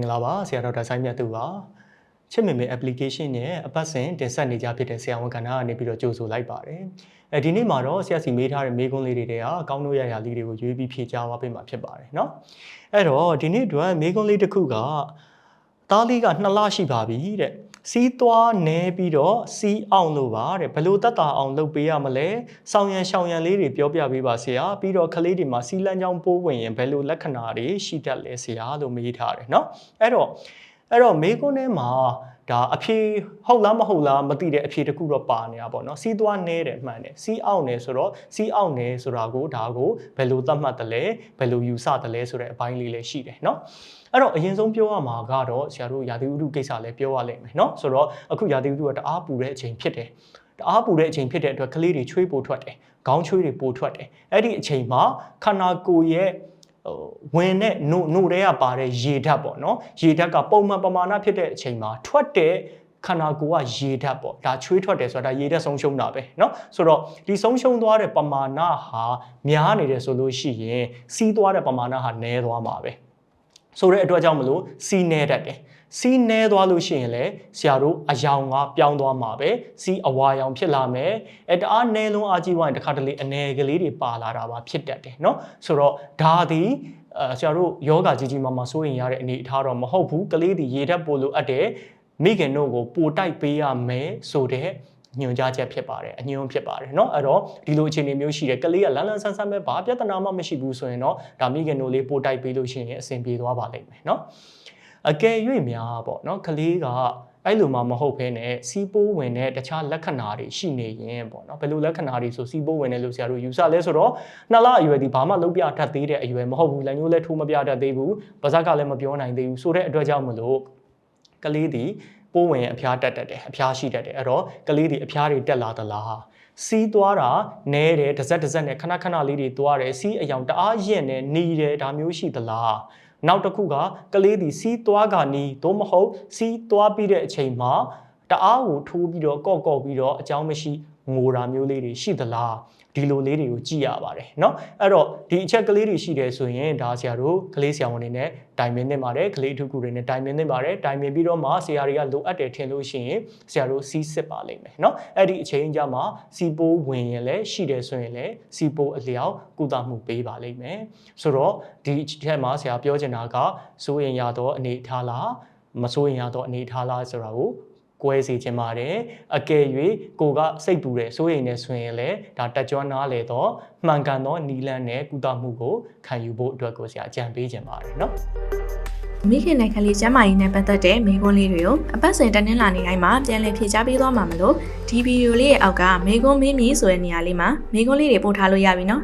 ္ဂလာပါဆရာဒေါက်တာဆိုင်မြတ်သူပါချစ်မေမေ application နဲ့အပတ်စဉ်တင်ဆက်နေကြဖြစ်တဲ့ဆရာဝန်ကဏ္ဍကနေပြီးတော့ကြိုဆိုလိုက်ပါတယ်အဲဒီနေ့မှာတော့ဆရာစီမေးထားတဲ့မေးခွန်းလေးတွေတွေကအကောင်းတို့ရရာလေးတွေကိုရွေးပြီးဖြေကြားသွားပေးမှာဖြစ်ပါတယ်เนาะအဲ့တော့ဒီနေ့အတွက်မေးခွန်းလေးတစ်ခုကသားလေးက2လရှိပါပြီတဲ့ စီးသွားနဲပြီးတော့စီးအောင်လို့ပါတဲ့ဘလို့တက်တာအောင်လုပ်ပေးရမလဲဆောင်းရံရှောင်းရံလေးတွေပြောပြပေးပါဆရာပြီးတော့ကလေးတွေမှာစီးလန်းချောင်းပိုးဝင်ရင်ဘယ်လိုလက္ခဏာတွေရှိတတ်လဲဆရာလို့မေးထားတယ်เนาะအဲ့တော့အဲ့တော့မေးခွန်းထဲမှာ ဒါအဖြေဟုတ်လားမဟုတ်လားမသိတဲ့အဖြေတခုတော့ပါနေတာပေါ့နော်စီးသွားနေတယ်မှန်တယ်စီးအောင်နေဆိုတော့စီးအောင်နေဆိုတာကိုဒါကိုဘယ်လိုသတ်မှတ်တယ်လဲဘယ်လိုယူဆတယ်လဲဆိုတဲ့အပိုင်းလေးလည်းရှိတယ်နော်အဲ့တော့အရင်ဆုံးပြောရမှာကတော့ဆရာတို့ရာသီဥတုကိစ္စလည်းပြောရလိမ့်မယ်နော်ဆိုတော့အခုရာသီဥတုကတအားပူတဲ့အချိန်ဖြစ်တယ်တအားပူတဲ့အချိန်ဖြစ်တဲ့အတွက်ကလေးတွေချွေးပိုထွက်တယ်ခေါင်းချွေးတွေပိုထွက်တယ်အဲ့ဒီအချိန်မှာခန္ဓာကိုယ်ရဲ့ ဟိုဝင်တဲ့နို့နို့တွေကပါတဲ့ရေဓာတ်ပေါ့နော်ရေဓာတ်ကပုံမှန်ပမာဏဖြစ်တဲ့အချိန်မှာထွက်တဲ့ခန္ဓာကိုယ်ကရေဓာတ်ပေါ့ဒါချွေးထွက်တယ်ဆိုတာဒါရေဓာတ်ဆုံးရှုံးတာပဲเนาะဆိုတော့ဒီဆုံးရှုံးသွားတဲ့ပမာဏဟာများနေတယ်ဆိုလို့ရှိရင်စီးသွားတဲ့ပမာဏဟာနည်းသွားမှာပဲဆိုတဲ့အတွက်ကြောင့်မလို့စီးနေတတ်တယ် စီးနေသွားလို့ရှိရင်လည်းဆရာတို့အယောင်ကပြောင်းသွားမှာပဲစီးအဝါရောင်ဖြစ်လာမယ်အဲတအားနဲလုံးအားကြီးဝိုင်းတစ်ခါတလေအနေကလေးတွေပါလာတာပါဖြစ်တတ်တယ်เนาะဆိုတော့ဒါသည်အဲဆရာတို့ယောဂကြီးကြီးမားမားစိုးရင်ရတဲ့အနေအထားတော့မဟုတ်ဘူးကလေးဒီရေဓာတ်ပို့လို့အပ်တယ်မိခင်တို့ကိုပိုတိုက်ပေးရမယ်ဆိုတဲ့ညွှန်ကြားချက်ဖြစ်ပါတယ်အညွှန်းဖြစ်ပါတယ်เนาะအဲ့တော့ဒီလိုအခြေအနေမျိုးရှိတယ်ကလေးကလန်းလန်းဆန်းဆန်းပဲဘာပြဿနာမှမရှိဘူးဆိုရင်တော့ဒါမိခင်တို့လေးပိုတိုက်ပေးလို့ရှိရင်အဆင်ပြေသွားပါလိမ့်မယ်เนาะ အကယ်၍များပေါ့နော်ကလေးကအဲ့လိုမှမဟုတ်ဘဲနဲ့စီးပိုးဝင်တဲ့တခြားလက္ခဏာတွေရှိနေရင်ပေါ့နော်ဘယ်လိုလက္ခဏာတွေဆိုစီးပိုးဝင်တယ်လို့ဆရာတို့ယူဆလဲဆိုတော့နှစ်လအရွယ်ဒီဘာမှလုံးပြတတ်သေးတဲ့အရွယ်မဟုတ်ဘူးလက်ညှိုးလည်းထိုးမပြတတ်သေးဘူးပါးစပ်ကလည်းမပြောနိုင်သေးဘူးဆိုတဲ့အတွက်ကြောင့်မလို့ကလေးဒီပိုးဝင်ရင်အဖျားတက်တတ်တယ်အဖျားရှိတတ်တယ်အဲ့တော့ကလေးဒီအဖျားတွေတက်လာသလားစီးသွားတာနဲတယ်တစ်စက်တစ်စက်နဲ့ခဏခဏလေးတွေသွားတယ်စီးအယောင်တအားရင့်နေနေတယ်ဒါမျိုးရှိသလား နောက်တစ်ခုကကလေးဒီစီးသွားကနီးသို့မဟုတ်စီးသွားပြီးတဲ့အချိန်မှာတအားကိုထိုးပြီးတော့ကော့ကော့ပြီးတော့အကြောင်းမရှိ ငိုတာမျိုးလေးတွေရှိသလားဒီလိုလေးတွေကိုကြည့်ရပါတယ်เนาะအဲ့တော့ဒီအချက်ကလေးတွေရှိတယ်ဆိုရင်ဒါဆရာတို့ကလေးဆရာဝန်တွေနဲ့တိုင်ပင်သင့်ပါတယ်ကလေးအထုကူတွေနဲ့တိုင်ပင်သင့်ပါတယ်တိုင်ပင်ပြီးတော့မှဆရာတွေကလိုအပ်တယ်ထင်လို့ရှိရင်ဆရာတို့စီးစစ်ပါလိမ့်မယ်เนาะအဲ့ဒီအချိန်ကြမှာစီပိုးဝင်ရင်လည်းရှိတယ်ဆိုရင်လည်းစီပိုးအလျောက်ကုသမှုပေးပါလိမ့်မယ်ဆိုတော့ဒီထက်မှာဆရာပြောချင်တာကစိုးရင်ရတော့အနေထားလားမစိုးရင်ရတော့အနေထားလားဆိုတာကို ကွဲစေခြင်းပါတယ်အကယ်၍ကိုကစိတ်ပူတယ်စိုးရိမ်နေဆိုရင်လည်းဒါတက်ကြွနားလေတော့မှန်ကန်သောနီလန်းနဲ့ကုသမှုကိုခံယူဖို့အတွက်ကိုဆရာအကြံပေးခြင်းပါတယ်နော်မိခင်နိုင်ငံလေးကျမ်းမာရေးနဲ့ပတ်သက်တဲ့မိကွန်းလေးတွေကိုအပတ်စဉ်တနင်္လာနေ့တိုင်းမှာပြန်လည်ဖြည့်ကြားပေးသွားမှာမလို့ဒီဗီဒီယိုလေးရဲ့အောက်ကမိကွန်းမင်းမီဆိုတဲ့နေရာလေးမှာမိကွန်းလေးတွေပို့ထားလို့ရပြီနော်